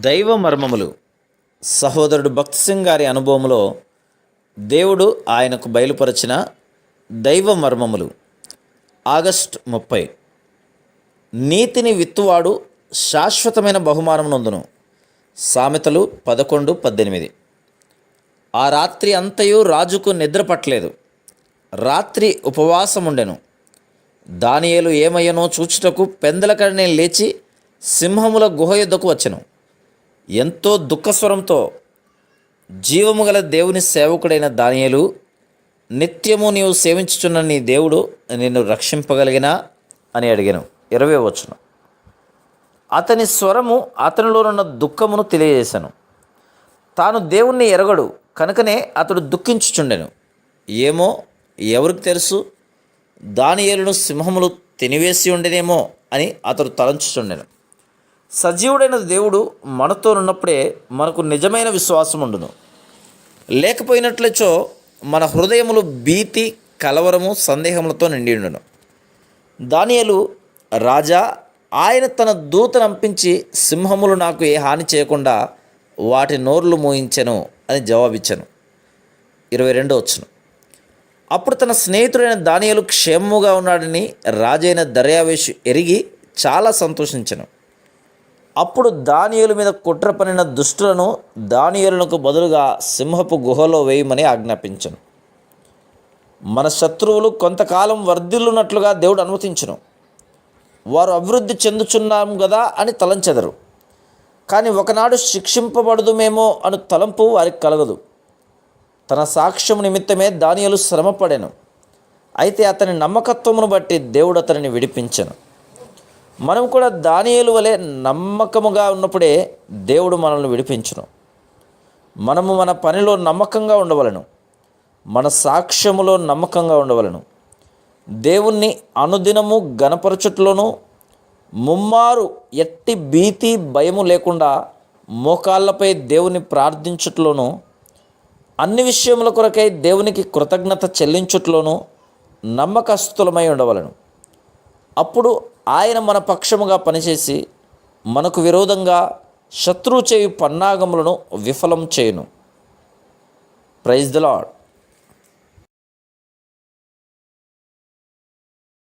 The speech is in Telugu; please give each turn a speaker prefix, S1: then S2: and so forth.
S1: దైవ మర్మములు సహోదరుడు భక్త్ సింగ్ గారి అనుభవంలో దేవుడు ఆయనకు బయలుపరిచిన దైవ మర్మములు ఆగస్ట్ ముప్పై. నీతిని విత్తువాడు శాశ్వతమైన బహుమానం నొందును. సామెతలు పదకొండు పద్దెనిమిది. ఆ రాత్రి అంతయు రాజుకు నిద్ర పట్టలేదు. రాత్రి ఉపవాసముండెను. దానియేలు ఏమయ్యనో చూచుటకు పెందలకడనే లేచి సింహముల గుహ యుద్ధకు వచ్చెను. ఎంతో దుఃఖస్వరంతో జీవము గల దేవుని సేవకుడైన దానియలు నిత్యము నీవు సేవించుచున్న నీ దేవుడు నిన్ను రక్షింపగలిగినా అని అడిగాను. ఇరవై వచ్చును అతని స్వరము అతనిలోనున్న దుఃఖమును తెలియజేశాను. తాను దేవుణ్ణి ఎరగడు కనుకనే అతడు దుఃఖించుచుండెను. ఏమో ఎవరికి తెలుసు? దానియేలును సింహములు తినివేసి ఉండేనేమో అని అతడు తలంచుచుండెను. సజీవుడైన దేవుడు మనతోనున్నప్పుడే మనకు నిజమైన విశ్వాసం ఉండును. లేకపోయినట్లచో మన హృదయములు భీతి కలవరము సందేహములతో నిండి ఉండును. దానియలు రాజా ఆయన తన దూతను పంపించి సింహములు నాకు ఏ హాని చేయకుండా వాటి నోర్లు మోయించెను అని జవాబిచ్చాను. ఇరవై రెండో వచ్చును అప్పుడు తన స్నేహితుడైన దానియలు క్షేమముగా ఉన్నాడని రాజైన దర్యావేషు ఎరిగి చాలా సంతోషించను. అప్పుడు దానియలు మీద కుట్ర పనిన దుష్టులను దానియలకు బదులుగా సింహపు గుహలో వేయమని ఆజ్ఞాపించను. మన శత్రువులు కొంతకాలం వర్ధిల్లున్నట్లుగా దేవుడు అనుమతించను. వారు అభివృద్ధి చెందుచున్నాం కదా అని తలంచెదరు. కానీ ఒకనాడు శిక్షింపబడదుమేమో అను తలంపు వారికి కలగదు. తన సాక్ష్యం నిమిత్తమే దానియలు శ్రమపడాను. అయితే అతని నమ్మకత్వమును బట్టి దేవుడు అతనిని విడిపించను. మనం కూడా దానియలు వలె నమ్మకముగా ఉన్నప్పుడే దేవుడు మనల్ని విడిపించును. మనము మన పనిలో నమ్మకంగా ఉండవలను. మన సాక్ష్యములో నమ్మకంగా ఉండవలను. దేవుణ్ణి అనుదినము గణపరచుట్లోనూ ముమ్మారు ఎట్టి భీతి భయము లేకుండా మోకాళ్ళపై దేవుని ప్రార్థించుట్లోనూ అన్ని విషయముల కొరకై దేవునికి కృతజ్ఞత చెల్లించుట్లోనూ నమ్మకస్తులమై ఉండవలను. అప్పుడు ఆయన మన పక్షముగా పనిచేసి మనకు విరోధంగా శత్రువు చేయు పన్నాగములను విఫలం చేయను. Praise the lord